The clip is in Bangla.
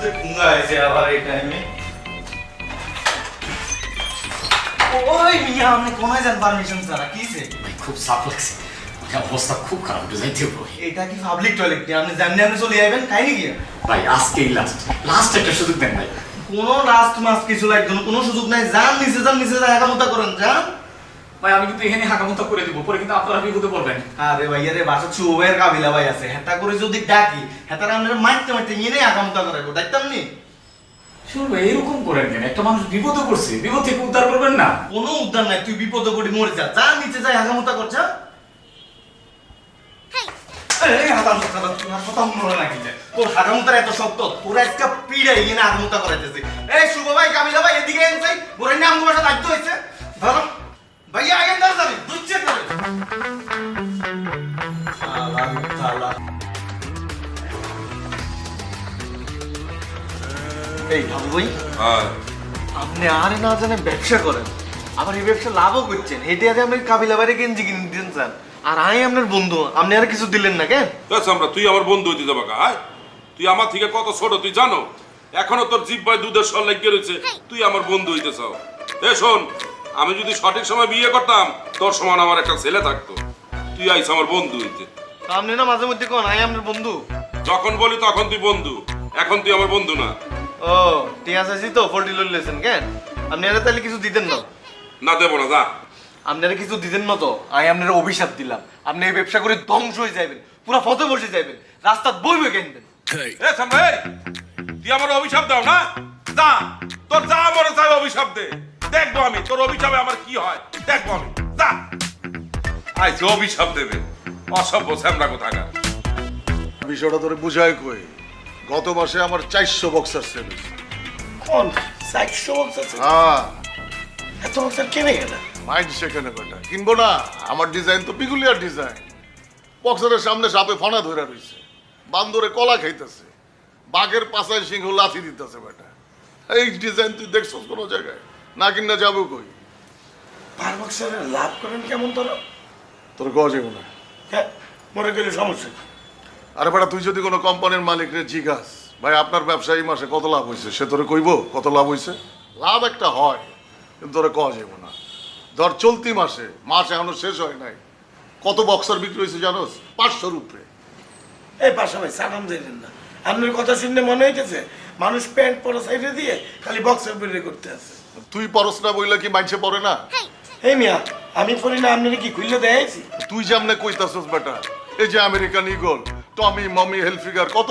যে কুঙ্গা হয়েছে আবার এই টাইমে ওই মিয়া আপনি কোনায় যান পারমিশন ছাড়া কিসে ভাই খুব সাপ লাগছে। অবস্থা খুব খারাপ একটু যাইতে হবে এটা কি পাবলিক টয়লেট আপনি জানলে আপনি চলে যাবেন খাইনি গিয়ে ভাই আজকেই লাস্ট লাস্ট একটা সুযোগ দেন ভাই। কোনো লাস্ট মাস কিছু লাগবে কোনো সুযোগ নাই। যান নিচে যান নিচে যান একামতা করেন যান। ভাই আমি কিন্তু এখানে হাঁকামুতা করে দিব পরে কিন্তু আপনারা বিপদে পড়বেন আরে ভাইয়া রে বাসা চুবের কাবিলা ভাই আছে হেতা করে যদি ডাকি হেতারা আপনারা মারতে মারতে নিয়ে দেখতাম নি ভাই এরকম করেন কেন একটা মানুষ বিপদে পড়ছে বিপদ থেকে উদ্ধার করবেন না কোনো উদ্ধার নাই তুই বিপদে পড়ে মরে যা যা নিচে যা একামতা কর যা এই হাগামতা করা, তুই কথা মনে রাখি যে। তোর হাগামতার এত শক্ত, তোরা একটা পিড়াই এনে হাগামতা করাইতেছে। এই শুভ ভাই, কামিলা ভাই, এদিকে আইন যাই। বোরের নাম তোমার সাথে দায়িত্ব হয়েছে। ধরো। দুইছে ধরে। শালা, শালা। এই বাবু ভাই আপনি আরে না জানে ব্যবসা করেন আবার এই ব্যবসা লাভও করছেন। হেঁটে আরে আপনি কাবিলা বাইরে গেঞ্জি কিনে দিতেন চান আর আমি আপনার বন্ধু আপনি আর কিছু দিলেন না কেন? আমরা তুই আমার বন্ধু হইতে যাবা তুই আমার থেকে কত ছোট তুই জানো? এখনও তোর জিভ ভাই দুধের সর লাগিয়ে রয়েছে। তুই আমার বন্ধু হইতে চাও। এ শোন আমি যদি সঠিক সময় বিয়ে করতাম তোর সমান আমার একটা ছেলে থাকতো। তুই আইস আমার বন্ধু হইতে। আপনি না মাঝে মধ্যে কোন আই আপনার বন্ধু? যখন বলি তখন তুই বন্ধু এখন তুই আমার বন্ধু না। ও ঠিক আছে তো ফোল্টি লইলেছেন কেন? আপনি আর তাহলে কিছু দিতেন না? না দেবো না যা। আপনারা কিছু দিতেন না তো? আমি আপনার অভিশাপ দিলাম। আপনি এই ব্যবসা করে ধ্বংস হয়ে যাবেন পুরো ফতে বসে যাবেন রাস্তা বই বই কিনবেন। এ সামনে তুই আমার অভিশাপ দাও না? যা তোর যা মনে চাই অভিশাপ দে। দেখব আমি তোর অভিশাপে আমার কি হয়? দেখব আমি। যা। আইছে অভিশাপ দেবে অসভ্য স্যামরা কোথাকার? বিষয়টা তোরে বুঝাই কই গত মাসে আমার চারশো বক্সার সেল কোন? চারশো বক্স আছে হ্যাঁ। এত বক্সার কেনে গেল মাইন্ড সেখানে কয়টা? কিনবো না আমার ডিজাইন তো পিকুলিয়ার ডিজাইন বক্সারের সামনে সাপে ফনা ধরে রইছে বান্দরে কলা খাইতেছে বাঘের পাশায় সিংহ লাথি দিতেছে বেটা। এই ডিজাইন তুই দেখছস কোনো জায়গায়? না কিনা যাব কই? পার লাভ করেন কেমন তোর? তোর গজ যাব না হ্যাঁ মরে গেলে সমস্যা কি? আরে বেটা তুই যদি কোনো কোম্পানির মালিক রে জিজ্ঞাস ভাই আপনার ব্যবসা এই মাসে কত লাভ হয়েছে? সে তোরে কইব কত লাভ হয়েছে? লাভ একটা হয় কিন্তু তোরে কওয়া যাব না ধর চলতি মাসে মাস এখনও শেষ হয় নাই কত বক্সার বিক্রি হয়েছে জানোস? পাঁচশোর রুপে এই পাশা ভাই সালাম দিলেন না। আপনার কথা শুনলে মনে হইতেছে মানুষ প্যান্ট পরা সাইডে দিয়ে খালি বক্সার বেরিয়ে করতে আছে তুই পরস না বইলা কি মাইছে পড়ে না? এই মিয়া আমি পড়ি না আপনি কি খুললে দেখাইছি তুই যে যেমনে কইতাছস বেটা এই যে আমেরিকান ইগল টমি মমি হেলফিগার কত